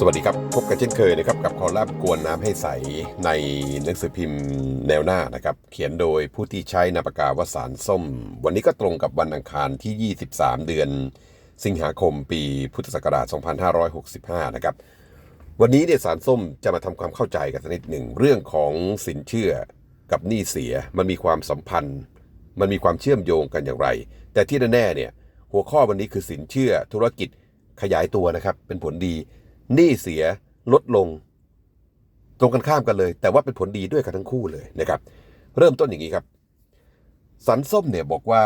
สวัสดีครับ พบกันเช่นเคยนะครับกับคอลัมน์กวนน้ำให้ใสในหนังสือพิมพ์แนวหน้านะครับ เขียนโดยผู้ที่ใช้นามปากกาวสารส้ม วันนี้ก็ตรงกับวันอังคารที่ 23 เดือน สิงหาคมปีพุทธศักราช 2565 นะครับ วันนี้เนี่ยสารส้มจะมาทำความเข้าใจกันสักนิดหนึ่งเรื่องของสินเชื่อกับหนี้เสียมันมีความสัมพันธ์ มันมีความเชื่อมโยงกันอย่างไร แต่ที่แน่ๆเนี่ยหัวข้อวันนี้คือสินเชื่อธุรกิจขยายตัวนะครับเป็นผลดี หนี้เสียลดลง ตรงกันข้ามกันเลย แต่ว่าเป็นผลดีด้วยกันทั้งคู่เลยนะครับ เริ่มต้นอย่างนี้ครับสันส้มเนี่ยบอกว่า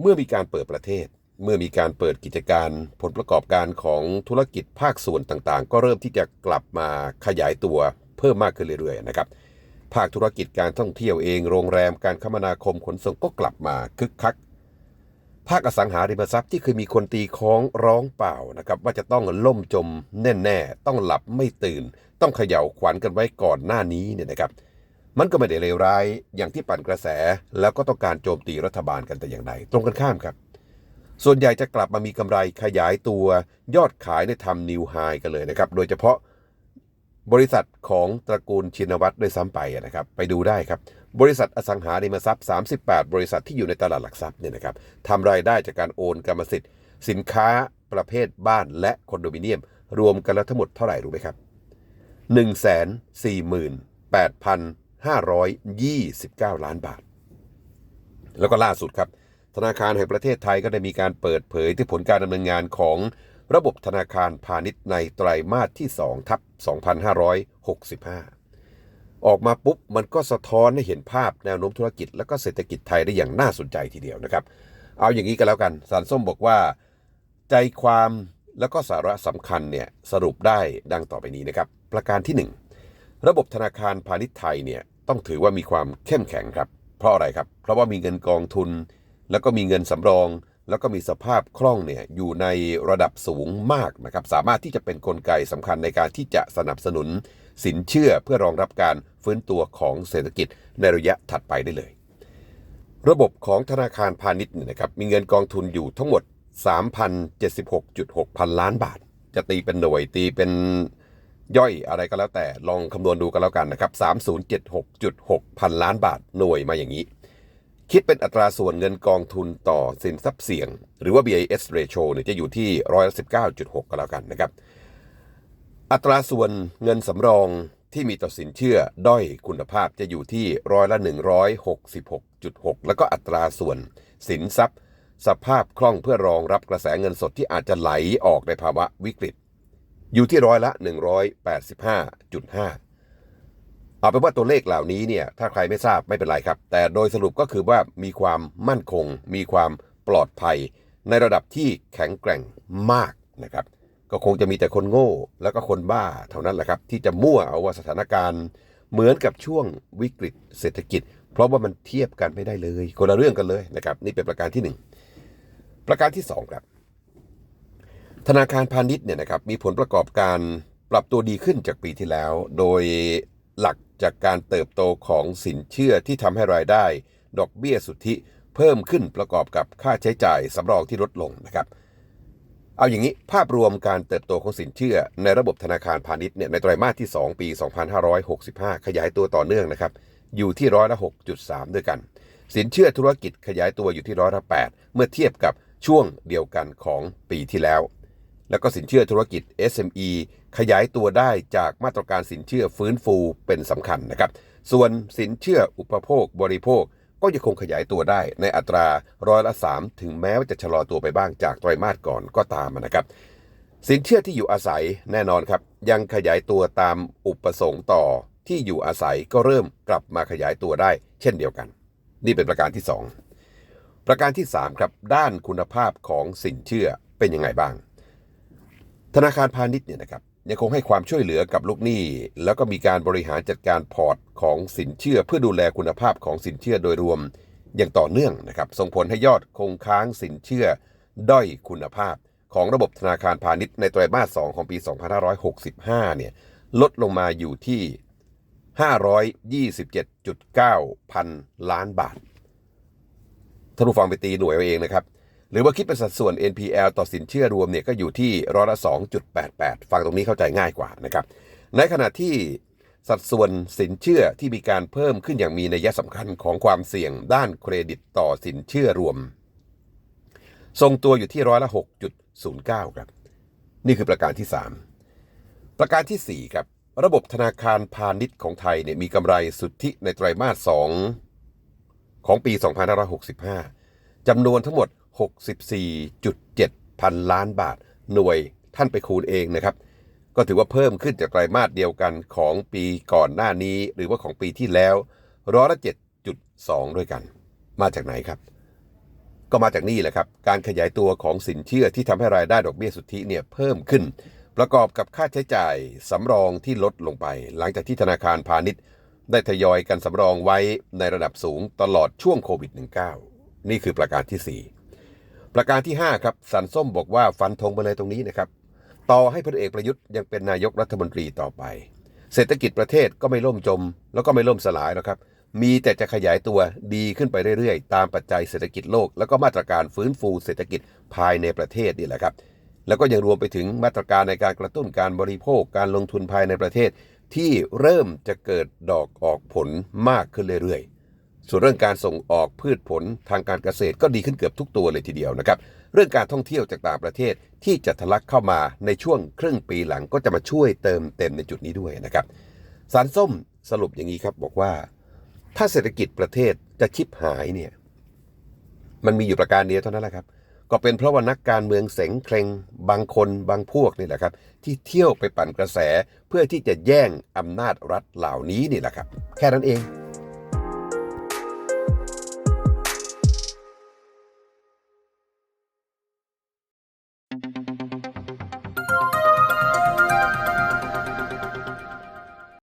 เมื่อมีการเปิดประเทศ เมื่อมีการเปิดกิจการผลประกอบการของธุรกิจภาคส่วนต่างๆ ก็เริ่มที่จะกลับมาขยายตัวเพิ่มมากขึ้นเรื่อยๆนะครับภาคธุรกิจการท่องเที่ยวเองโรงแรมการคมนาคมขนส่งก็กลับมาคึกคัก ภาคอสังหาริมทรัพย์ที่เคยมีคนตีค้องร้องเปล่านะครับว่าจะต้องล่มจมแน่ๆ ต้องหลับไม่ตื่น ต้องเขย่าขวัญกันไว้ก่อนหน้านี้เนี่ยนะครับ มันก็ไม่ได้เลวร้ายอย่างที่ปั่นกระแส แล้วก็ต้องการโจมตีรัฐบาลกันแต่อย่างใดตรงกันข้ามครับ ส่วนใหญ่จะกลับมามีกำไรขยายตัวยอดขายในทำนิวไฮกันเลยนะครับ โดยเฉพาะบริษัทของตระกูลชินวัตรด้วยซ้ำไปนะครับ ไปดูได้ครับ บริษัทอสังหาริมทรัพย์ 38 บริษัทที่อยู่ในตลาดหลักทรัพย์เนี่ยนะครับทำรายได้จากการโอนกรรมสิทธิ์ สินค้าประเภทบ้านและคอนโดมิเนียม รวมกันแล้วทั้งหมดเท่าไหร่รู้ไหมครับ 148,529 ล้านบาท แล้วก็ล่าสุดครับ ธนาคารแห่งประเทศไทยก็ได้มีการเปิดเผยที่ผลการดำเนินงานของระบบธนาคารพาณิชย์ในไตรมาสที่ 2 ทับ 2565 ออกมาปุ๊บมันก็สะท้อนให้เห็นภาพแนวโน้มธุรกิจ และก็เศรษฐกิจไทยได้อย่างน่าสนใจทีเดียวนะครับ เอาอย่างนี้กันแล้วกันสารส้มบอกว่า ใจความแล้วก็สาระสำคัญเนี่ยสรุปได้ดังต่อไปนี้นะครับ ประการที่ 1 ระบบธนาคารพาณิชย์ไทยเนี่ยต้องถือว่ามีความเข้มแข็งครับ เพราะอะไรครับ เพราะว่ามีเงินกองทุน แล้วก็มีเงินสำรอง แล้วก็มีสภาพคล่องเนี่ยอยู่ในระดับสูงมากนะครับ สามารถที่จะเป็นนกลไกสำคัญในการที่จะสนับสนุนสินเชื่อเพื่อรองรับการฟื้นตัวของเศรษฐกิจในระยะถัดไปได้เลย ระบบของธนาคารพาณิชย์เนี่ยนะครับมีเงินกองทุนอยู่ทั้งหมด 3,076.6 พันล้านบาท จะตีเป็นหน่วยตีเป็นย่อยอะไรก็แล้วแต่ลองคำนวณดูกันแล้วกันนะครับ 3076.6 พันล้านบาทหน่วยมาอย่างนี้ คิดเป็นอัตราส่วนเงินกองทุนต่อสินทรัพย์เสี่ยง หรือว่า BIS ratio เนี่ยจะอยู่ที่ร้อยละ19.6ก็แล้วกันนะครับ อัตราส่วนเงินสำรองที่มีต่อสินเชื่อด้อยคุณภาพจะอยู่ที่ร้อยละ 166.6 แล้วก็อัตราส่วนสินทรัพย์ สภาพคล่องเพื่อรองรับกระแสเงินสดที่อาจจะไหลออกในภาวะวิกฤต อยู่ที่ร้อยละ 185.5 เอาเป็นว่าตัวเลขเหล่านี้เนี่ยถ้าใครไม่ทราบไม่เป็นไรครับ แต่โดยสรุปก็คือว่ามีความมั่นคง มีความปลอดภัย ในระดับที่แข็งแกร่งมากนะครับ ก็คงจะมีแต่คนโง่แล้วก็คนบ้าเท่านั้นแหละครับที่จะมั่วเอาว่าสถานการณ์ เหมือนกับช่วงวิกฤตเศรษฐกิจ เพราะว่ามันเทียบกันไม่ได้เลย คนละเรื่องกันเลยนะครับ นี่เป็นประการที่หนึ่งประการที่สองครับ ธนาคารพาณิชย์เนี่ยนะครับมีผลประกอบการปรับตัวดีขึ้นจากปีที่แล้ว โดย หลักจากการเติบโตของสินเชื่อที่ทำให้รายได้ ดอกเบี้ยสุทธิเพิ่มขึ้นประกอบกับค่าใช้จ่ายสำรองที่ลดลงนะครับ เอาอย่างนี้ภาพรวมการเติบโตของสินเชื่อในระบบธนาคารพาณิชย์เนี่ยในไตรมาสที่ 2 ปี 2565 ขยายตัวต่อเนื่องนะครับ อยู่ที่ร้อยละ6.3 ด้วยกัน สินเชื่อธุรกิจขยายตัวอยู่ที่ร้อยละ8เมื่อเทียบกับช่วงเดียวกันของปีที่แล้ว แล้วก็สินเชื่อธุรกิจ SME ขยายตัวได้จากมาตรการสินเชื่อฟื้นฟูเป็นสำคัญนะครับ ส่วนสินเชื่ออุปโภคบริโภคก็ยังคงขยายตัวได้ในอัตราร้อยละ 3 ถึงแม้ว่าจะชะลอตัวไปบ้างจากไตรมาสก่อนก็ตามนะครับ สินเชื่อที่อยู่อาศัยแน่นอนครับ ยังขยายตัวตามอุปสงค์ต่อที่อยู่อาศัยก็เริ่มกลับมาขยายตัวได้ เช่นเดียวกัน นี่เป็นประการที่ 2 ประการที่ 3 ครับ ด้านคุณภาพของสินเชื่อเป็นยังไงบ้าง ธนาคารพาณิชย์เนี่ยนะครับ ยังคงให้ความช่วยเหลือกับลูกหนี้ แล้วก็มีการบริหารจัดการพอร์ตของสินเชื่อ เพื่อดูแลคุณภาพของสินเชื่อโดยรวม อย่างต่อเนื่องนะครับส่งผลให้ยอดคงค้างสินเชื่อ ด้อยคุณภาพ ของระบบธนาคารพาณิชย์ในไตรมาส 2 ของปี 2565 เนี่ยลดลงมาอยู่ที่ 527.9 พันล้านบาทท่านผู้ฟังไปตีหน่วยเอาเองนะครับ หรือว่าคิดเป็นสัดส่วน NPL ต่อสินเชื่อรวมเนี่ยก็อยู่ที่ร้อยละ 2.88 ฟังตรงนี้เข้าใจง่ายกว่านะครับ ในขณะที่สัดส่วนสินเชื่อที่มีการเพิ่มขึ้นอย่างมีนัยสำคัญของความเสี่ยงด้านเครดิตต่อสินเชื่อรวม ทรงตัวอยู่ที่ร้อยละ 6.09 ครับ นี่คือประการที่ 3 ประการทีสี่4 ครับ ระบบธนาคารพาณิชย์ของไทยเนี่ยมีกำไรสุทธิในไตรมาส 2 ของปี 2565จำนวนทั้งหมด 64.7 พันล้านบาท หน่วยท่านไปคูณเองนะครับ ก็ถือว่าเพิ่มขึ้นจากไตรมาสเดียวกันของปีก่อนหน้านี้ หรือว่าของปีที่แล้วร้อยละ7.2 ด้วยกัน มาจากไหนครับ ก็มาจากนี่แหละครับ การขยายตัวของสินเชื่อที่ทำให้รายได้ดอกเบี้ยสุทธิเนี่ยเพิ่มขึ้น ประกอบกับค่าใช้จ่ายสำรองที่ลดลงไป หลังจากที่ธนาคารพาณิชย์ ได้ทยอยกันสำรองไว้ในระดับสูงตลอดช่วงโควิด -19 นี่คือประการทีสี่4 ประการที่ 5 ครับสันส้มบอกว่าฟันธงไปเลยตรงนี้นะครับ ต่อให้พลเอกประยุทธ์ยังเป็นนายกรัฐมนตรีต่อไป เศรษฐกิจประเทศก็ไม่ล่มจม แล้วก็ไม่ล่มสลายแล้วครับ มีแต่จะขยายตัวดีขึ้นไปเรื่อยๆ ตามปัจจัยเศรษฐกิจโลก แล้วก็มาตรการฟื้นฟูเศรษฐกิจภายในประเทศนี่แหละครับ แล้วก็ยังรวมไปถึงมาตรการในการกระตุ้นการบริโภคการลงทุนภายในประเทศ ที่เริ่มจะเกิดดอกออกผลมากขึ้นเรื่อยๆ ส่วนเรื่องการส่งออกพืชผลทางการเกษตรก็ดีขึ้นเกือบทุกตัวเลยทีเดียวนะครับ เรื่องการท่องเที่ยวจากต่างประเทศที่จะทะลักเข้ามาในช่วงครึ่งปีหลังก็จะมาช่วยเติมเต็มในจุดนี้ด้วยนะครับ สารส้มสรุปอย่างนี้ครับบอกว่า ถ้าเศรษฐกิจประเทศจะชิบหายเนี่ยมันมีอยู่ประการเดียวเท่านั้นแหละครับ ก็เป็นเพราะว่านักการเมืองเสงเครงบางคนบางพวกนี่แหละครับ ที่เที่ยวไปปั่นกระแสเพื่อที่จะแย่งอำนาจรัฐเหล่านี้นี่แหละครับ แค่นั้นเอง